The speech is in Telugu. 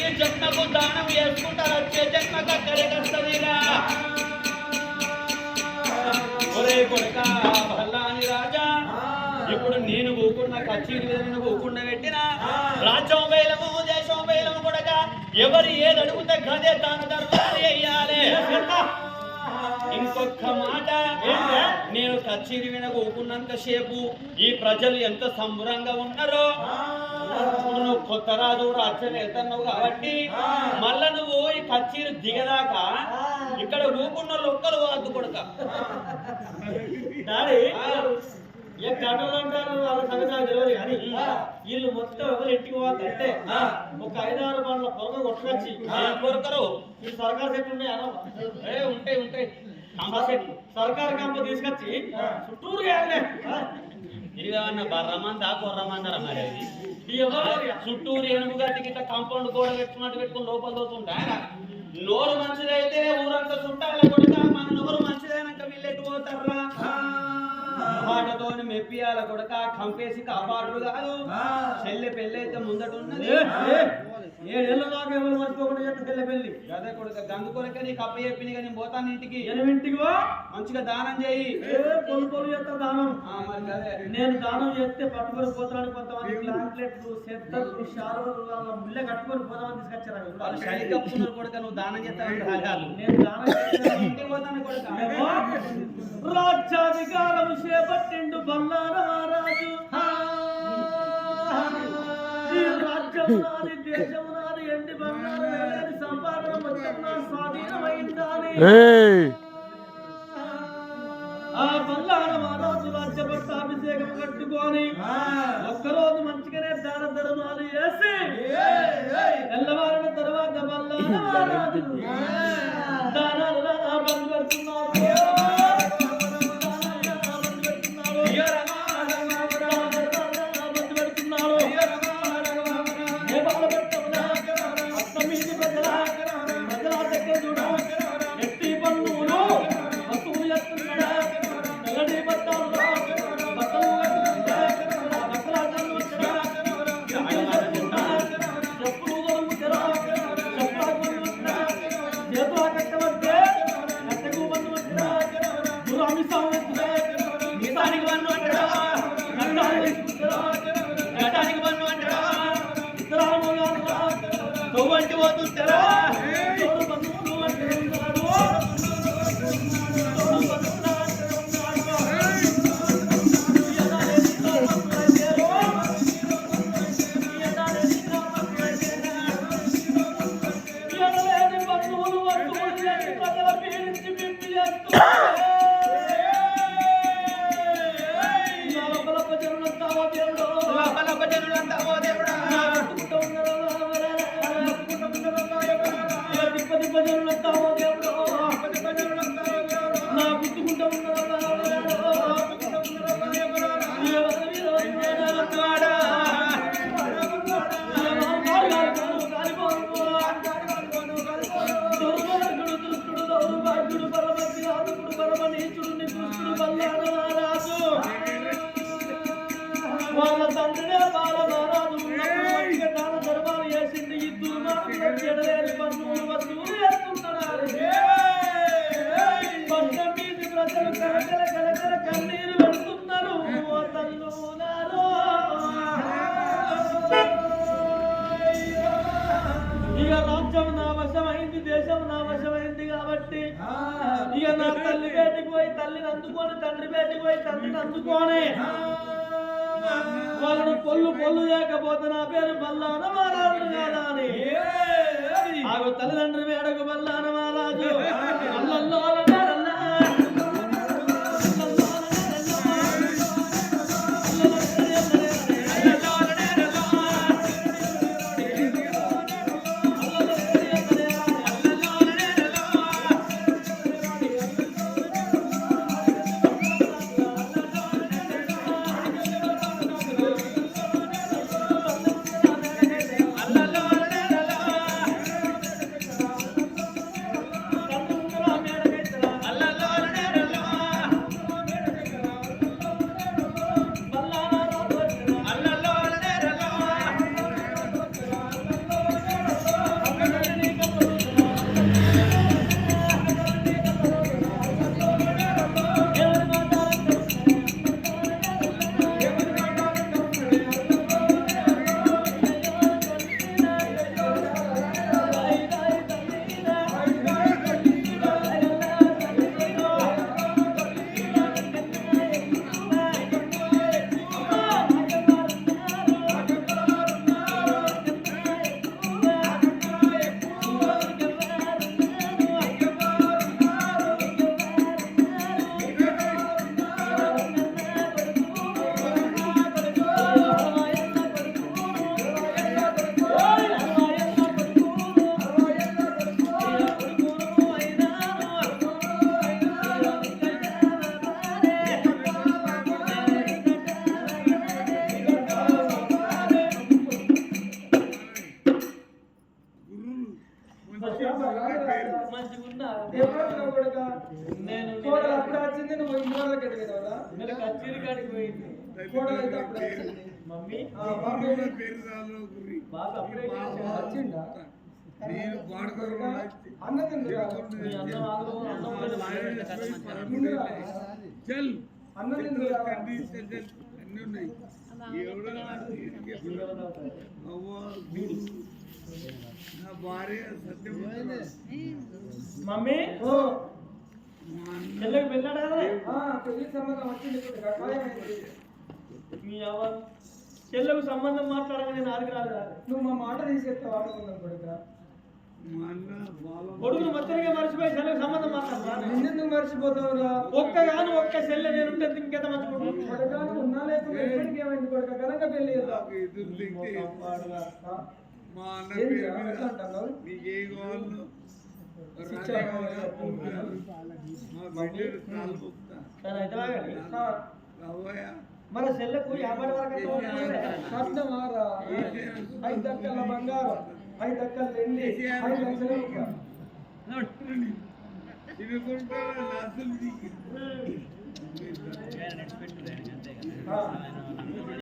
ఈ జన్మకు దానం చేసుకుంటారు వచ్చే జన్మకు అక్కడే కష్టమేగా ఒరే భల్లాని రాజా ఇప్పుడు నేను పోకుండా కచ్చీని మీద నేను ఊకుండా పెట్టిన రాజ్యం వేలము దేశం వేలము కొడక ఎవరు ఏది అడుగుతే గదే తాను ధర్మాలు వేయాలి ఇంకొక మాట నేను కచేరి వినక ఊకున్నంత సేపు ఈ ప్రజలు ఎంత సంబురంగా ఉన్నారో. కొత్త రాజు రాజ్యం వెళ్తున్నావు కాబట్టి మళ్ళా నువ్వు ఈ కచేరి దిగదాకా ఇక్కడ ఊకున్న ఒక్కరు వద్దు కొడక. డాడీ ఏ గడ్డలు అంటారు వాళ్ళ సంగతి తెలియదు కానీ వీళ్ళు మొత్తం ఎవరు ఇంటికి పోవాలంటే ఒక ఐదారు బండ్ల పొలం కొట్టుకొచ్చి కొరకరు? ఈ సర్కార్ సెట్లు ఉన్నాయి? ఉంటాయి ఉంటాయి. కంప చెట్లు సర్కార్ కంప తీసుకొచ్చి చుట్టూరు వేయాలి ఇదేమన్నా బర్రమందా కొర్రమందరా మరి అది? చుట్టూరు ఏనుగు గట్టికి ఇట్లా కాంపౌండ్ గోడ పెట్టుకున్నట్టు పెట్టుకుని లోపల దోతుంటా నోరు మంచిదైతే ఊరంతా చుట్టాల కొడుక మన నోరు మంచిదైనాక వీళ్ళు ఎటు పోతారా వాటితోని మెప్పియాల కొడుక కంపేసి కాపాడు కాదు. చెల్లె పెళ్ళైతే ముందట ఉన్నది. ఏడేళ్ళ దాకా ఎవరు మర్చిపోకుండా చెప్తే పెళ్ళి పెళ్ళి? అదే కొడుక గందు కొరక నీకు అప్ప చెప్పింది కానీ నేను పోతాను ఇంటికి. ఎనిమింటికి మంచిగా దానం చేయి. పొలు పొలు చేస్తా దానం? ఆ, మరి అదే. నేను దానం చేస్తే పట్టుకొని పోతాను కొంతమంది ప్లాంప్లెట్లు సెత్తలు షారులు వాళ్ళ ముళ్ళే కట్టుకొని పోదామని తీసుకొచ్చారు. వాళ్ళు శైలి కప్పుతున్నారు కొడుక నువ్వు దానం చేస్తాను నేను దానం ఇంటికి పోతాను కొడుక. రాజ్యాధికారం చేపట్టిండు బల్లారాజు ఈ రాజ్యం ఆ బల్లార మహారాజు రాజ్య పట్టాభిషేకం కట్టుకొని ఒక్కరోజు మంచిగానే దాన ధర్మాలు చేసి తెల్లవారిన తర్వాత బల్లార మహారాజు దానాలు రా చెడలేని పన్నులు వసూలు చేస్తున్నారు పట్టం మీది ప్రజలు కలకల కలకల కన్నీరు పెడుతున్నారు ఓ తల్లులారో. ఇక రాజ్యం నా వశమైంది దేశం నా వశమైంది కాబట్టి ఇక నా తల్లి బయటికి పోయి తల్లిని అందుకొని తండ్రి బయటికి పోయి తండ్రిని అందుకొని పొల్లు పొల్లు చేయకపోతే నా పేరు బల్లాన మహారాజు కాదా అని. తల్లిదండ్రి మేడకు బల్లాన మహారాజు. అల్లల్లో నేను కోడలు అప్పుడు వచ్చింది నువ్వు ఇంటి వాళ్ళకి ఎడిగినవరా నేను కచేరి కాడికి పోయింది కోడలు అయితే అప్పుడు వచ్చింది మమ్మీ అప్పుడే వచ్చిందా నేను అన్నం అన్నం చల్ ఉన్నాయి భార్య మమ్మీ? ఓ. చెల్లెకి వెళ్ళాడా? పెళ్ళి సంబంధం వచ్చింది మీ అవ్వ చెల్లెకు సంబంధం మాట్లాడగా నేను ఆదికి రాలేదా? నువ్వు మా మాట తీసేస్తే వాడుకుందాం కొడుక? కొడుకును మొత్తానికి మర్చిపోయి చెల్లెకు సంబంధం మాట్లాడరా? నిన్నెందుకు మర్చిపోతావురా? ఒక్క గాను ఒక్క చెల్లె నేను ఉంటే ఇంకెంత కొడుక? నువ్వు ఉన్నా లేకుండా ఏమైంది కొడుక? కనుక పెళ్ళి మా అన్న? నీకేం కావాలో. మన చెల్లెకు యాభై వరకు ఐదు దక్కల బంగారం ఐదు దక్కల వెండి ఐదు లక్షల ఆ.